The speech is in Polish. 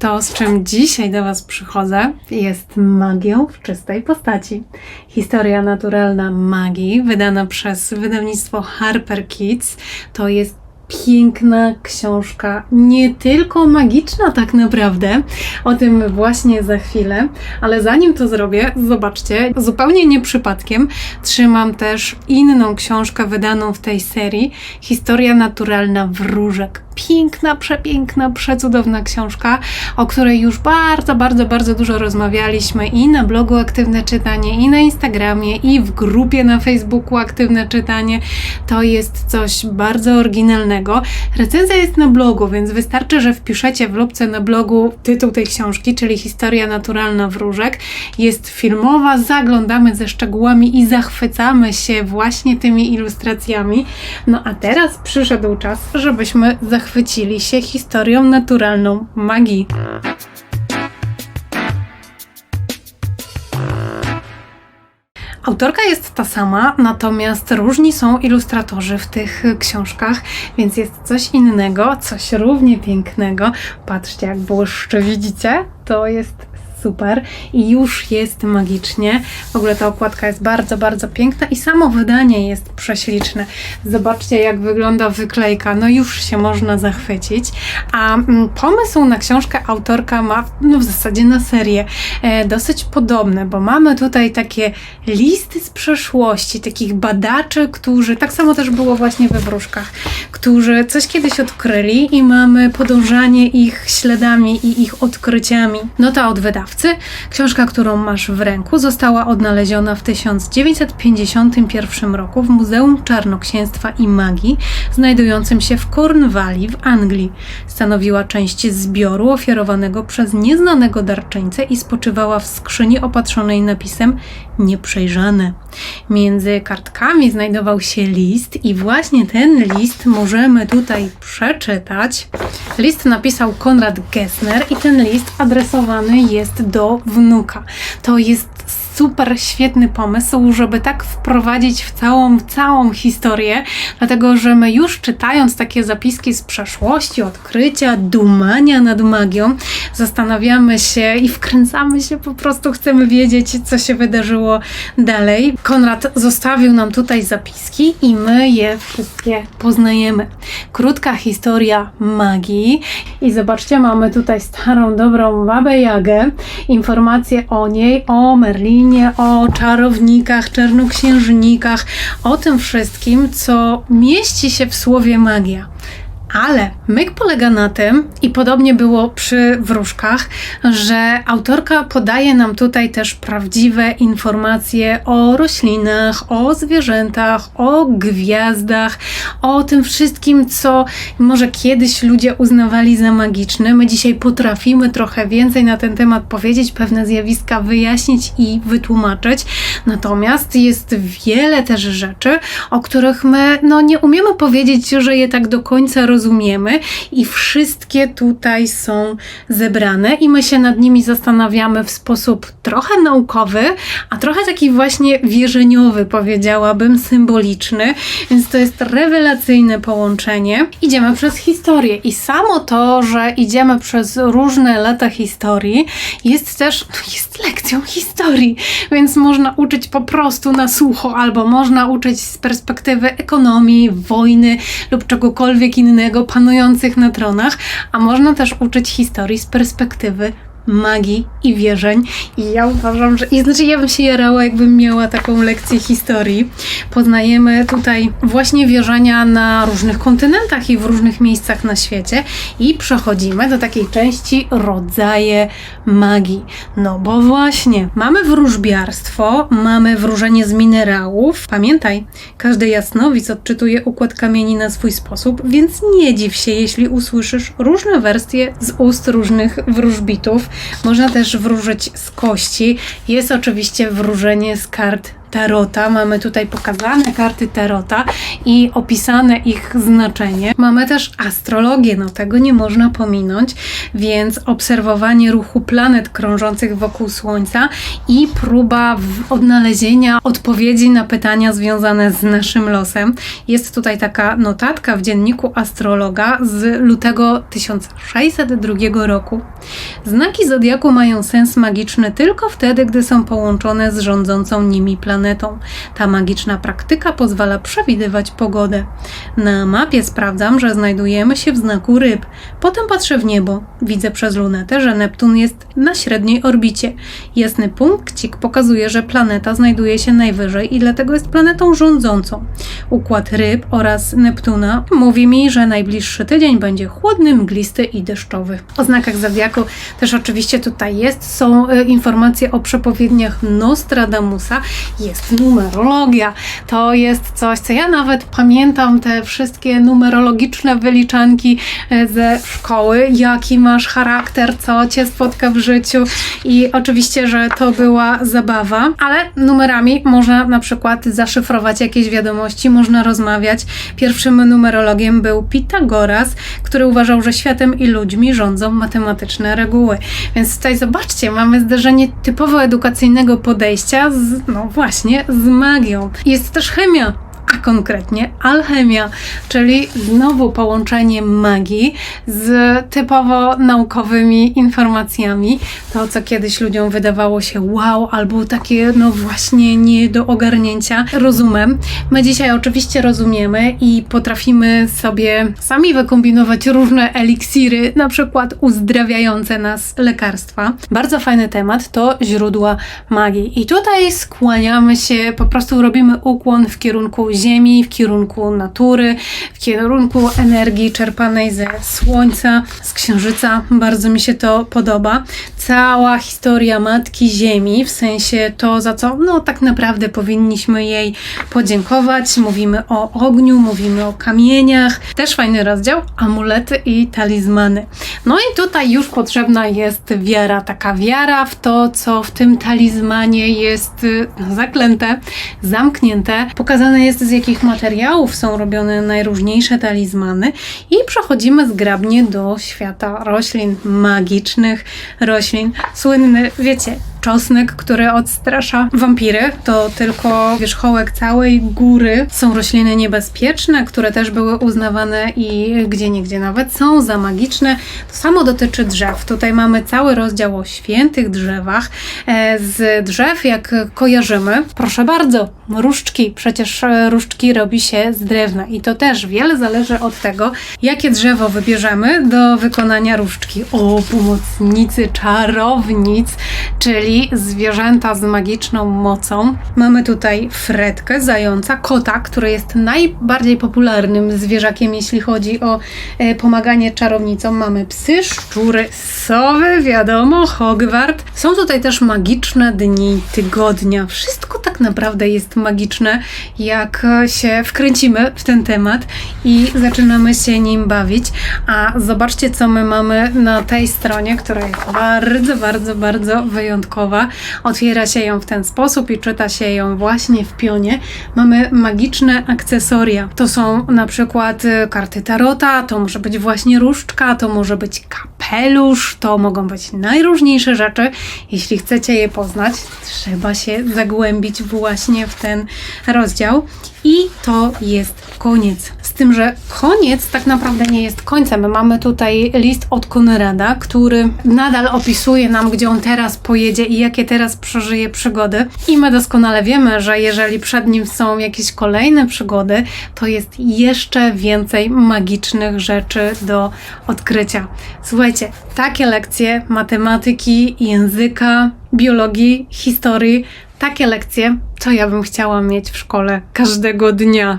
To, z czym dzisiaj do Was przychodzę, jest magią w czystej postaci. Historia naturalna magii, wydana przez wydawnictwo Harper Kids, to jest piękna książka, nie tylko magiczna tak naprawdę, o tym właśnie za chwilę, ale zanim to zrobię, zobaczcie, zupełnie nie przypadkiem trzymam też inną książkę wydaną w tej serii, Historia naturalna wróżek. Piękna, przepiękna, przecudowna książka, o której już bardzo, bardzo, bardzo dużo rozmawialiśmy i na blogu Aktywne Czytanie, i na Instagramie, i w grupie na Facebooku Aktywne Czytanie. To jest coś bardzo oryginalnego. Recenzja jest na blogu, więc wystarczy, że wpiszecie w lubce na blogu tytuł tej książki, czyli Historia naturalna wróżek. Jest filmowa, zaglądamy ze szczegółami i zachwycamy się właśnie tymi ilustracjami. No a teraz przyszedł czas, żebyśmy zachwycili się historią naturalną magii. Autorka jest ta sama, natomiast różni są ilustratorzy w tych książkach, więc jest coś innego, coś równie pięknego. Patrzcie, jak błyszczy, widzicie? To jest super i już jest magicznie. W ogóle ta okładka jest bardzo, bardzo piękna i samo wydanie jest prześliczne. Zobaczcie, jak wygląda wyklejka. No już się można zachwycić. A mm, pomysł na książkę autorka ma no w zasadzie na serię e, dosyć podobne, bo mamy tutaj takie listy z przeszłości, takich badaczy, którzy, tak samo też było właśnie we wróżkach, którzy coś kiedyś odkryli i mamy podążanie ich śladami i ich odkryciami. Nota od wydawcy. Książka, którą masz w ręku, została odnaleziona w 1951 roku w Muzeum Czarnoksięstwa i Magii, znajdującym się w Cornwalli w Anglii. Stanowiła część zbioru ofiarowanego przez nieznanego darczyńcę i spoczywała w skrzyni opatrzonej napisem nieprzejrzane. Między kartkami znajdował się list i właśnie ten list możemy tutaj przeczytać. List napisał Konrad Gessner i ten list adresowany jest do wnuka. To jest super świetny pomysł, żeby tak wprowadzić w całą, całą historię, dlatego że my już czytając takie zapiski z przeszłości, odkrycia, dumania nad magią, zastanawiamy się i wkręcamy się, po prostu chcemy wiedzieć, co się wydarzyło dalej. Konrad zostawił nam tutaj zapiski i my je wszystkie poznajemy. Krótka historia magii i zobaczcie, mamy tutaj starą, dobrą babę Jagę, informacje o niej, o Merlinie, o czarownikach, czarnoksiężnikach, o tym wszystkim, co mieści się w słowie magia. Ale myk polega na tym, i podobnie było przy wróżkach, że autorka podaje nam tutaj też prawdziwe informacje o roślinach, o zwierzętach, o gwiazdach, o tym wszystkim, co może kiedyś ludzie uznawali za magiczne. My dzisiaj potrafimy trochę więcej na ten temat powiedzieć, pewne zjawiska wyjaśnić i wytłumaczyć. Natomiast jest wiele też rzeczy, o których my no, nie umiemy powiedzieć, że je tak do końca rozumiemy rozumiemy i wszystkie tutaj są zebrane i my się nad nimi zastanawiamy w sposób trochę naukowy, a trochę taki właśnie wierzeniowy, powiedziałabym, symboliczny, więc to jest rewelacyjne połączenie. Idziemy przez historię i samo to, że idziemy przez różne lata historii jest też, no jest lekcją historii, więc można uczyć po prostu na sucho, albo można uczyć z perspektywy ekonomii, wojny lub czegokolwiek innego, panujących na tronach, a można też uczyć historii z perspektywy magii i wierzeń. I ja uważam, że. I znaczy, ja bym się jarała, jakbym miała taką lekcję historii. Poznajemy tutaj właśnie wierzenia na różnych kontynentach i w różnych miejscach na świecie. I przechodzimy do takiej części rodzaje magii. No bo właśnie, mamy wróżbiarstwo, mamy wróżenie z minerałów. Pamiętaj, każdy jasnowic odczytuje układ kamieni na swój sposób, więc nie dziw się, jeśli usłyszysz różne wersje z ust różnych wróżbitów. Można też wróżyć z kości. Jest oczywiście wróżenie z kart Tarota. Mamy tutaj pokazane karty Tarota i opisane ich znaczenie. Mamy też astrologię, no tego nie można pominąć, więc obserwowanie ruchu planet krążących wokół Słońca i próba odnalezienia odpowiedzi na pytania związane z naszym losem. Jest tutaj taka notatka w dzienniku astrologa z lutego 1602 roku. Znaki zodiaku mają sens magiczny tylko wtedy, gdy są połączone z rządzącą nimi planetą. Ta magiczna praktyka pozwala przewidywać pogodę. Na mapie sprawdzam, że znajdujemy się w znaku ryb. Potem patrzę w niebo. Widzę przez lunetę, że Neptun jest na średniej orbicie. Jasny punkcik pokazuje, że planeta znajduje się najwyżej i dlatego jest planetą rządzącą. Układ ryb oraz Neptuna mówi mi, że najbliższy tydzień będzie chłodny, mglisty i deszczowy. O znakach zodiaku też oczywiście tutaj jest. Są e, informacje o przepowiedniach Nostradamusa. Jest numerologia. To jest coś, co ja nawet pamiętam, te wszystkie numerologiczne wyliczanki e, ze szkoły. Jaki masz charakter, co cię spotka w życiu. I oczywiście, że to była zabawa, ale numerami można na przykład zaszyfrować jakieś wiadomości, można rozmawiać. Pierwszym numerologiem był Pitagoras, który uważał, że światem i ludźmi rządzą matematyczne reguły. Więc tutaj zobaczcie, mamy zderzenie typowo edukacyjnego podejścia z, no właśnie, z magią. Jest też chemia. A konkretnie alchemia, czyli znowu połączenie magii z typowo naukowymi informacjami. To, co kiedyś ludziom wydawało się wow, albo takie, no właśnie, nie do ogarnięcia rozumem. My dzisiaj oczywiście rozumiemy i potrafimy sobie sami wykombinować różne eliksiry, na przykład uzdrawiające nas lekarstwa. Bardzo fajny temat to źródła magii. I tutaj skłaniamy się, po prostu robimy ukłon w kierunku Ziemi, w kierunku natury, w kierunku energii czerpanej ze Słońca, z Księżyca. Bardzo mi się to podoba. Cała historia Matki Ziemi, w sensie to, za co no tak naprawdę powinniśmy jej podziękować. Mówimy o ogniu, mówimy o kamieniach. Też fajny rozdział, amulety i talizmany. No i tutaj już potrzebna jest wiara, taka wiara w to, co w tym talizmanie jest y, no, zaklęte, zamknięte. Pokazane jest z jakich materiałów są robione najróżniejsze talizmany i przechodzimy zgrabnie do świata roślin, magicznych roślin. Słynny, wiecie, czosnek, który odstrasza wampiry, to tylko wierzchołek całej góry. Są rośliny niebezpieczne, które też były uznawane i gdzie niegdzie nawet są za magiczne. To samo dotyczy drzew. Tutaj mamy cały rozdział o świętych drzewach. E, Z drzew, jak kojarzymy, proszę bardzo, różdżki. Przecież e, różdżki robi się z drewna i to też wiele zależy od tego, jakie drzewo wybierzemy do wykonania różdżki. O, pomocnicy czarownic, czyli zwierzęta z magiczną mocą. Mamy tutaj fretkę, zająca, kota, który jest najbardziej popularnym zwierzakiem, jeśli chodzi o e, pomaganie czarownicom. Mamy psy, szczury, sowy, wiadomo, Hogwart. Są tutaj też magiczne dni tygodnia. Wszystko naprawdę jest magiczne, jak się wkręcimy w ten temat i zaczynamy się nim bawić. A zobaczcie, co my mamy na tej stronie, która jest bardzo, bardzo, bardzo wyjątkowa. Otwiera się ją w ten sposób i czyta się ją właśnie w pionie. Mamy magiczne akcesoria. To są na przykład y, karty tarota, to może być właśnie różdżka, to może być kapelusz, to mogą być najróżniejsze rzeczy. Jeśli chcecie je poznać, trzeba się zagłębić właśnie w ten rozdział. I to jest koniec. Z tym, że koniec tak naprawdę nie jest końcem. Mamy tutaj list od Konrada, który nadal opisuje nam, gdzie on teraz pojedzie i jakie teraz przeżyje przygody. I my doskonale wiemy, że jeżeli przed nim są jakieś kolejne przygody, to jest jeszcze więcej magicznych rzeczy do odkrycia. Słuchajcie, takie lekcje matematyki, języka, biologii, historii, takie lekcje co ja bym chciała mieć w szkole każdego dnia.